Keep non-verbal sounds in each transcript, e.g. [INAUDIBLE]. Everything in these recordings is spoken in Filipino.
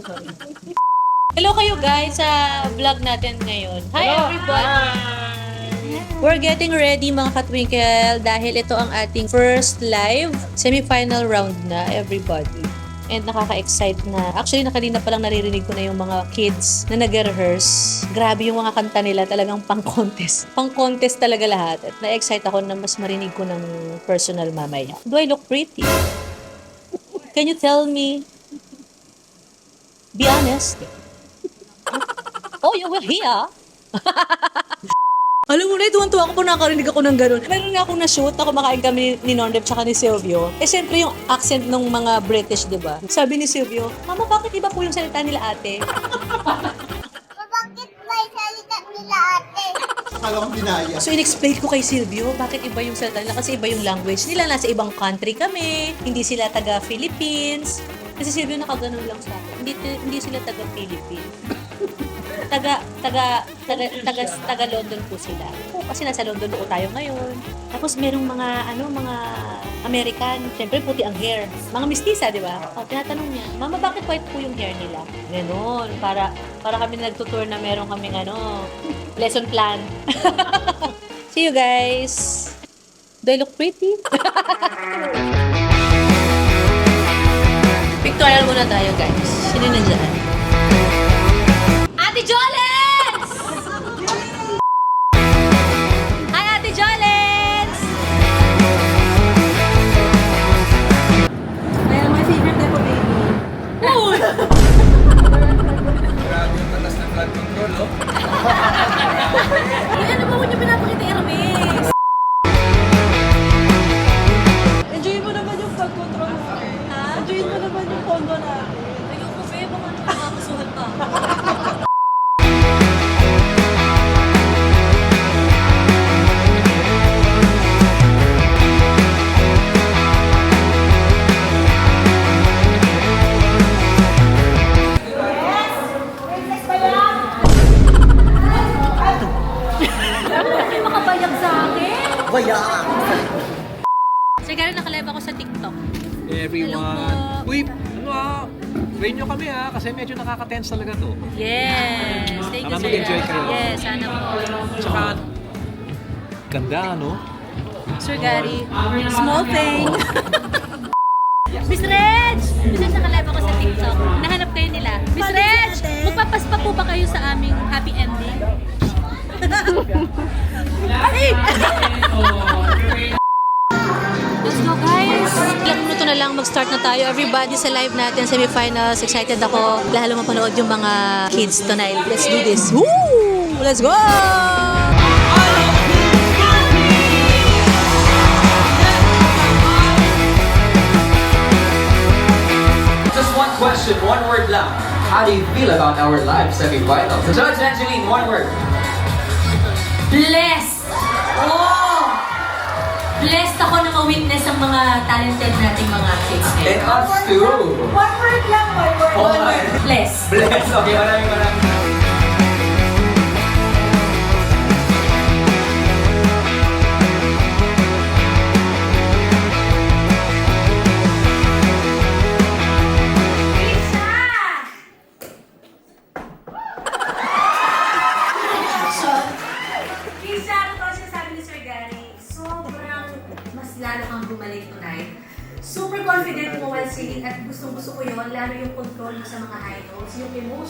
Hello kayo guys sa vlog natin ngayon. Hi everybody! We're getting ready mga katwinkle dahil ito ang ating first live semi-final round na everybody. And nakaka-excite na. Actually, nakanina pa lang naririnig ko na yung mga kids na nag-rehearse. Grabe yung mga kanta nila, talagang pang-contest. Pang-contest talaga lahat. At na-excite ako na mas marinig ko ng personal mamaya. Do I look pretty? Can you tell me? Be honest. [LAUGHS] Oh, you were here? [LAUGHS] Alam mo na, tuwan-tuwa ako kung nakarinig ako ng ganun. Meron nga akong na-shoot na kumakain kami ni Nondep tsaka ni Silvio. Eh, siyempre yung accent ng mga British, di ba? Sabi ni Silvio, Mama, bakit iba po yung salita nila ate? [LAUGHS] Bakit may salita nila ate? Akala ko binaya. So, in-explain ko kay Silvio, bakit iba yung salita nila? Kasi iba yung language nila. Nasa ibang country kami. Hindi sila taga-Philippines. Kasi Silvio nakaganon lang sa akin. Hindi, hindi sila taga-Philippines. [LAUGHS] taga taga taga taga taga London po sila. Oo, kasi nasa London po tayo ngayon. Tapos merong mga ano mga American, syempre puti ang hair. Mga mistisa, di ba? O, tinatanong niya, Mama, bakit white po yung hair nila? Ganon. Para, para kami nagtutour na meron kaming ano, lesson plan. [LAUGHS] See you guys! Do I look pretty? [LAUGHS] Pictorial muna tayo, guys. Sino nandiyan? Ate Jolens! Nakaka-tense talaga to. Yes! Thank you, Sana Sir mag-enjoy kayo. Yes, sana po. Tsaka, ganda, no? Sir Gary, small thing. [LAUGHS] Miss Reg! Miss Reg, nakalive ako sa TikTok. Nahanap kayo nila. Miss Reg! Magpapaspa po ba kayo sa aming happy ending? [LAUGHS] Ay! [LAUGHS] Ilang minuto na lang mag-start na tayo. Everybody sa live natin, semifinals. Excited ako. Lalo mapanood yung mga kids tonight. Let's do this. Woo! Let's go! Just one question, one word lang. How do you feel about our live semi-finals? So Judge Angeline, one word. Blessed! Blessed ako na ma-witness ang mga talented nating mga kids And ngayon. us too. One word lang, one word. Oh my. Blessed! Bless. Okay, maraming maraming.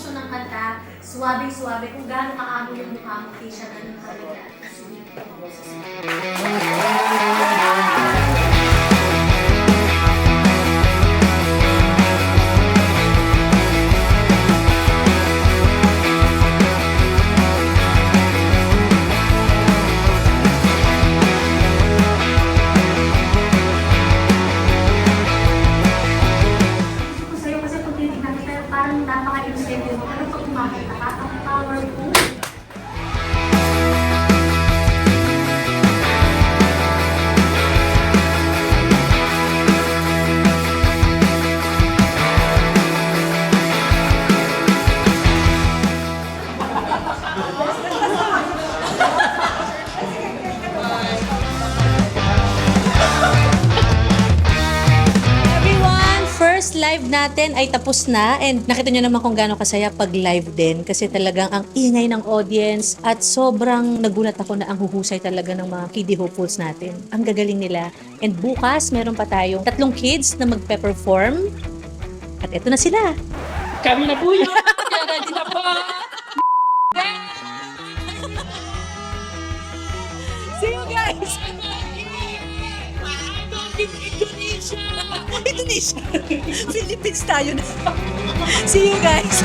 Emotion ng kanta, suwabing-suwabe, kung gaano kaamo yung mukha mo, Tisha, ganun ka natin ay tapos na and nakita nyo naman kung gaano kasaya pag live din kasi talagang ang ingay ng audience at sobrang nagulat ako na ang huhusay talaga ng mga kiddie hopefuls natin. Ang gagaling nila. And bukas, meron pa tayong tatlong kids na magpe-perform. At eto na sila. Kami na po yun. [LAUGHS] Ready na po. See you guys! [LAUGHS] Indonesia! [LAUGHS] Philippines tayo na. [LAUGHS] See you guys! [LAUGHS]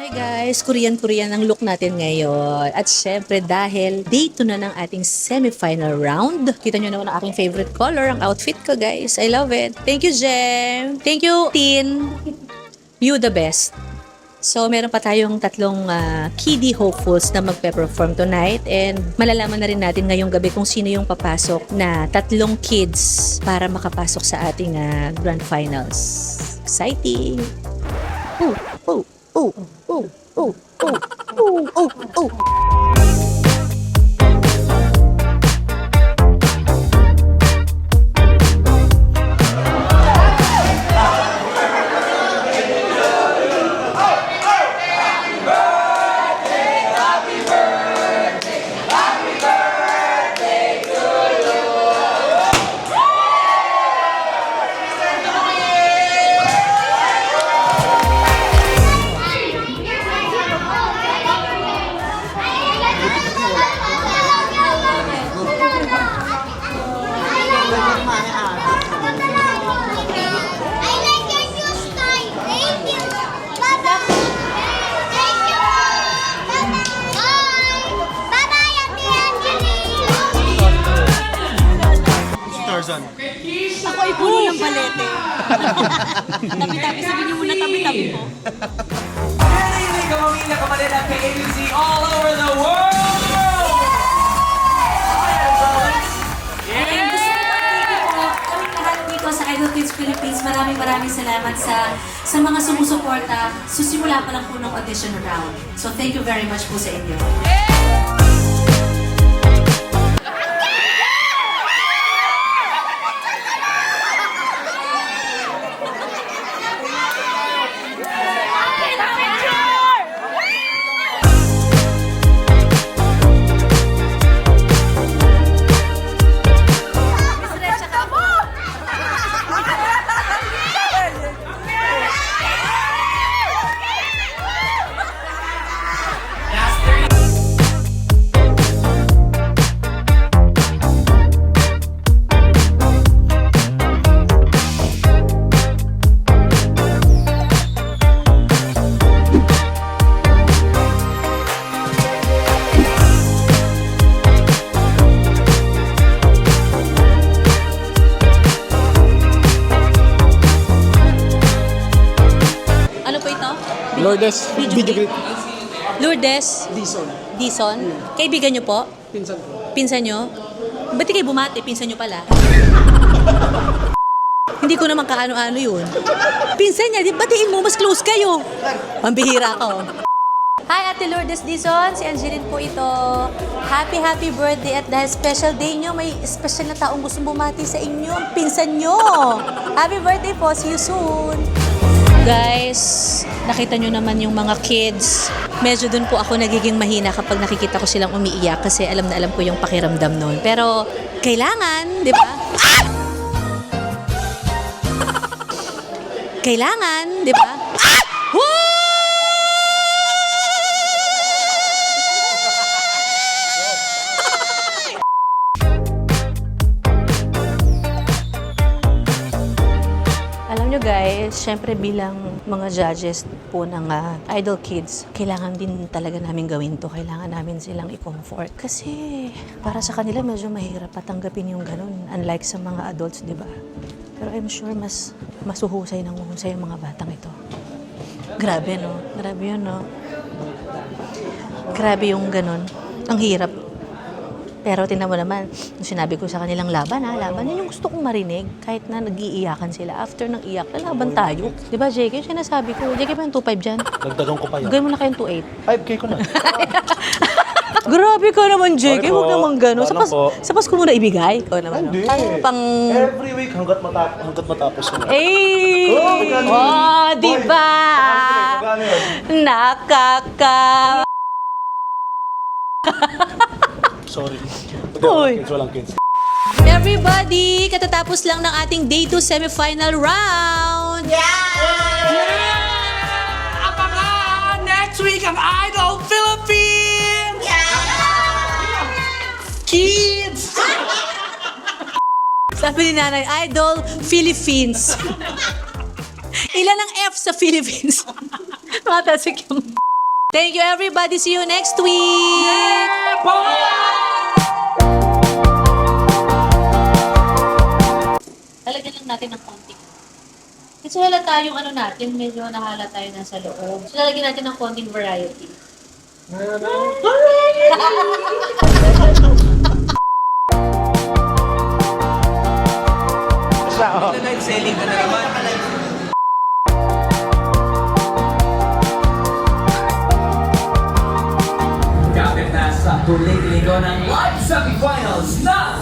Hi guys! Korean-Korean ang look natin ngayon. At syempre dahil day 2 na ng ating semifinal round. Kita nyo naman ang aking favorite color, ang outfit ko guys. I love it. Thank you, Jem! Thank you, Tin! You the best. So, meron pa tayong tatlong ah, kiddie hopefuls na magpe-perform tonight and malalaman na rin natin ngayong gabi kung sino yung papasok na tatlong kids para makapasok sa ating ah, grand finals. Exciting! Oh, oh, oh, oh, oh, oh, oh, oh, oh. ABC all over the world! Sa Idol Philippines. Maraming maraming salamat sa sa mga sumusuporta. Susimula pa lang po ng audition round. So thank you very much po sa inyo. Ano Lourdes, Video clip. Lourdes Dison. Dison. Kaibigan nyo po? Pinsan ko. Pinsan nyo? Ba't di kayo bumati? Pinsan nyo pala. [LAUGHS] Hindi ko naman kaano-ano yun. Pinsan niya, di batiin mo, mas close kayo. Pambihira ka, oh. Hi, Ate Lourdes Dizon. Si Angeline po ito. Happy, happy birthday. At dahil special day nyo, may special na taong gustong bumati sa inyo. Ang pinsan nyo. Happy birthday po. See you soon. Guys, nakita nyo naman yung mga kids. Medyo dun po ako nagiging mahina kapag nakikita ko silang umiiyak kasi alam na alam ko yung pakiramdam nun. Pero, kailangan, di ba? Kailangan, di ba? Woo! Guys, syempre bilang mga judges po ng ah, Idol Kids, kailangan din talaga namin gawin to. Kailangan namin silang i-comfort. Kasi para sa kanila medyo mahirap patanggapin yung ganun. Unlike sa mga adults, di ba? Pero I'm sure mas masuhusay ng uhusay yung mga batang ito. Grabe, no? Grabe yun, no? Grabe yung ganun. Ang hirap. Pero tingnan mo naman, nung sinabi ko sa kanilang laban ha, laban, yun yung gusto kong marinig. Kahit na nag-iiyakan sila. After ng iyak, lalaban tayo. Di ba, JK? Yung sinasabi ko, JK ba yung 2.5 dyan? Dagdagan ko pa yan. Gawin mo na kayong 2.8. 5K ko na. [LAUGHS] Grabe ka naman, JK. Sorry Huwag po. naman gano'n. Sa, pas, po? sa Pasko mo na ibigay. Ikaw naman. Hindi. Pang, pang... Every week hanggat matapos, hanggat matapos ko. Eh! Oh, magkano? Oh, di ba? Magkano yun? Nakaka... [LAUGHS] Sorry. Uy. Kids, walang kids. Everybody, katatapos lang ng ating Day 2 semifinal round. Abangan next week ang Idol Philippines! Kids! [LAUGHS] Sabi ni Nanay, Idol Philippines. [LAUGHS] Ilan ang F sa Philippines? [LAUGHS] Matasik yung... Thank you everybody. See you next week. Talagyan lang natin ng konti. Kasi halata yung ano natin, medyo nahala tayo nasa loob. So, lalagyan natin ng konting variety. Live selling ka na naman. Sa huling linggo ng live semifinals ng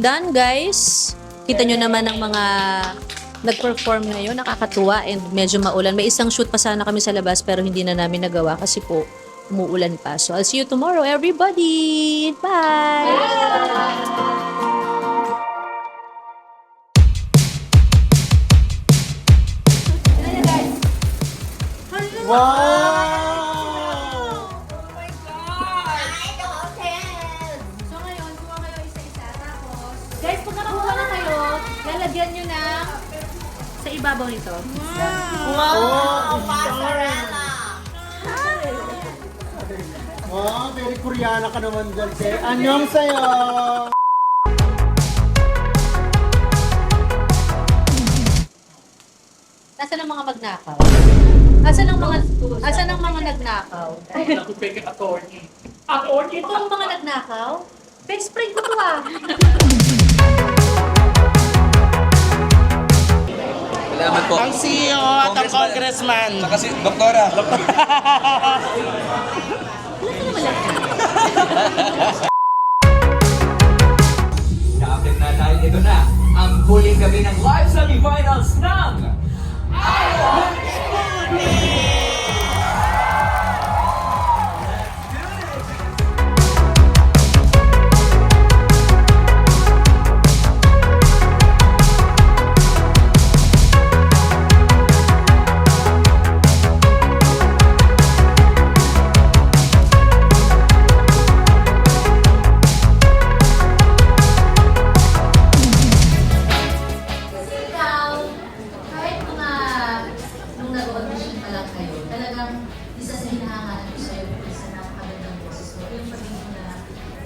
done guys. Kita nyo naman ang mga nag-perform ngayon, nakakatuwa and medyo maulan. May isang shoot pa sana kami sa labas pero hindi na namin nagawa kasi po umuulan pa. So I'll see you tomorrow everybody. Bye! So ibabaw nito. Wow, very Koreana ka naman dyan, te. Anyong sa'yo! Nasaan ang mga magnakaw? Asan ang mga asan ang mga nagnakaw? attorney. Ito ang mga nagnakaw? Best friend ko to ah. [LAUGHS] Salamat po. Ang CEO at ang congressman. Saka si Doktora. Kapit na dahil ito na ang huling gabi ng live semifinals ng Idol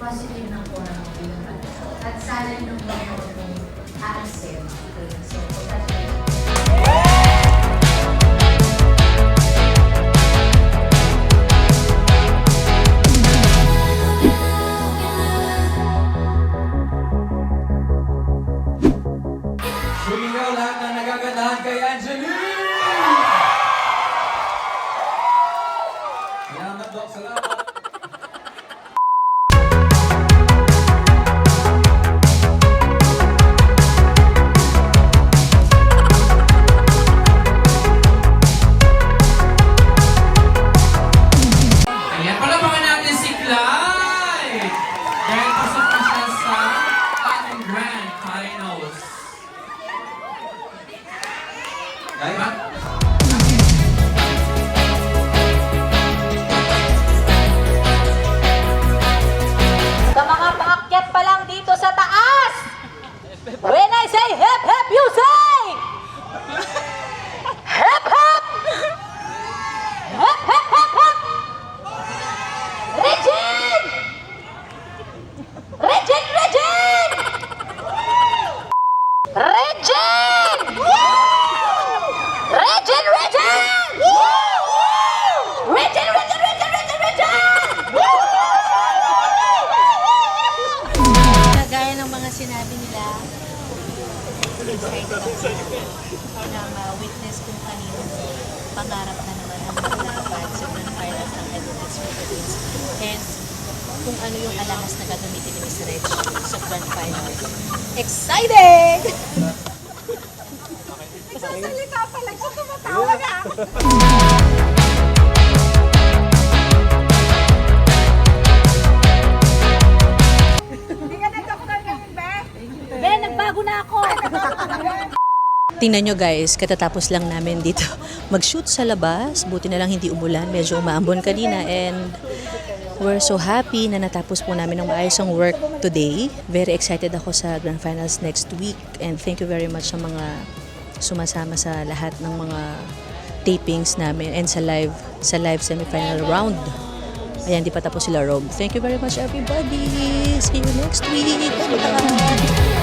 positive mo bilang bata. At sana yun ang mga aasin. So, hey, hip, hip. Pangarap na naman ang matupad sa Grand Finals ng Edmonton's Philippines. And kung ano yung alahas na gagamitin ni Miss Reg sa Grand Finals. Excited! Ben, nagbago na ako. Tingnan nyo guys, katatapos lang namin dito mag-shoot sa labas. Buti na lang hindi umulan. Medyo umaambon kanina and we're so happy na natapos po namin ng maayos ang work today. Very excited ako sa Grand Finals next week and thank you very much sa mga sumasama sa lahat ng mga tapings namin and sa live sa live semifinal round. Ayan, di pa tapos sila Rob. Thank you very much everybody. See you next week. Bye-bye.